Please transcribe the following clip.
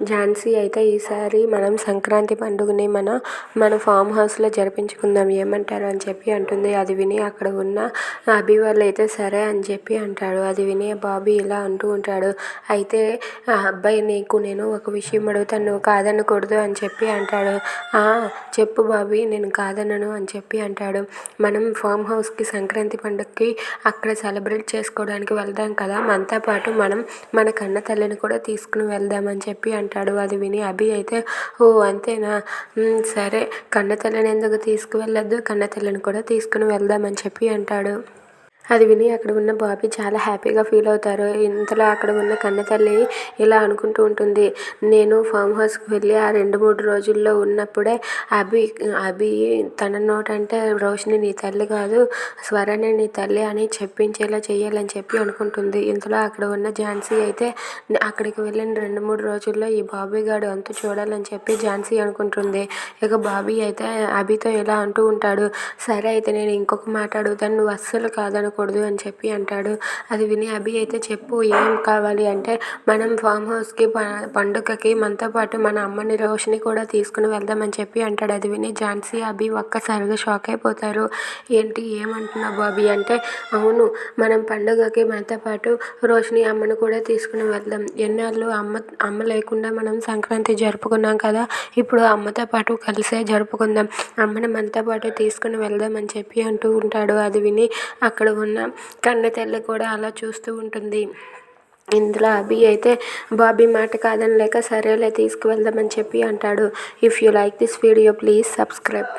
ఝాన్సీ అయితే ఈసారి మనం సంక్రాంతి పండుగని మన మన ఫామ్ హౌస్లో జరిపించుకుందాం ఏమంటారు అని చెప్పి అంటుంది. అది విని అక్కడ ఉన్న అభి వాళ్ళు అయితే సరే అని చెప్పి అంటాడు. అది విని బాబీ ఇలా అంటూ ఉంటాడు. అయితే ఆ అబ్బాయి నీకు నేను ఒక విషయం అడుగుతాను. నువ్వు కాదనకూడదు అని చెప్పి అంటాడు. చెప్పు బాబీ నేను కాదనను అని చెప్పి అంటాడు. మనం ఫామ్ హౌస్కి సంక్రాంతి పండుగకి అక్కడ సెలబ్రేట్ చేసుకోవడానికి వెళ్దాం కదా? మనతో పాటు మనం మన కన్న తల్లిని కూడా తీసుకుని వెళ్దామని చెప్పి అంటాడు. అది విని అభి అయితే ఓ అంతేనా? సరే కన్నతల్లిని ఎందుకు తీసుకువెళ్ళొద్దు? కన్నతల్లిని కూడా తీసుకుని వెళ్దామని చెప్పి అంటాడు. అది విని అక్కడ ఉన్న బాబీ చాలా హ్యాపీగా ఫీల్ అవుతారు. ఇంతలో అక్కడ ఉన్న కన్నతల్లి ఇలా అనుకుంటూ ఉంటుంది. నేను ఫామ్ హౌస్కి వెళ్ళి ఆ రెండు మూడు రోజుల్లో ఉన్నప్పుడే అభి అభి తన నోటంటే రోషిని నీ తల్లి కాదు స్వరణి నీ తల్లి అని చెప్పించేలా చేయాలని చెప్పి అనుకుంటుంది. ఇంతలో అక్కడ ఉన్న ఝాన్సీ అయితే అక్కడికి వెళ్ళిన రెండు మూడు రోజుల్లో ఈ బాబీ గాడు అంతా చూడాలని చెప్పి ఝాన్సీ అనుకుంటుంది. ఇక బాబీ అయితే అభితో ఇలా అంటూ ఉంటాడు సరే అయితే నేను ఇంకొక మాట అడుగుతాను. నువ్వు అస్సలు కాదనకూడదు అని చెప్పి అంటాడు. అది విని అభి అయితే చెప్పు ఏం కావాలి అంటే మనం ఫామ్ హౌస్కి పండుగకి మనతో పాటు మన అమ్మని రోషిని కూడా తీసుకుని వెళ్దామని చెప్పి అంటాడు. అది విని ఝాన్సీ అభి ఒక్కసారిగా షాక్ అయిపోతారు. ఏంటి ఏమంటున్నావు బాబీ? అంటే అవును మనం పండుగకి మనతో పాటు రోషిని అమ్మను కూడా తీసుకుని వెళ్దాం. ఎన్నాళ్ళు అమ్మ అమ్మ లేకుండా మనం సంక్రాంతి జరుపుకున్నాం కదా ఇప్పుడు అమ్మతో పాటు కలిసే జరుపుకుందాం. అమ్మని మనతో పాటు తీసుకుని వెళ్దాం అని చెప్పి అంటూ ఉంటాడు. అది విని అక్కడ ఉన్న కన్న తల్లి కూడా అలా చూస్తూ ఉంటుంది. ఇందులో అభి అయితే బాబీ మాట కాదని లేక సరేలే తీసుకువెళ్దామని చెప్పి అంటాడు. If you like this video please subscribe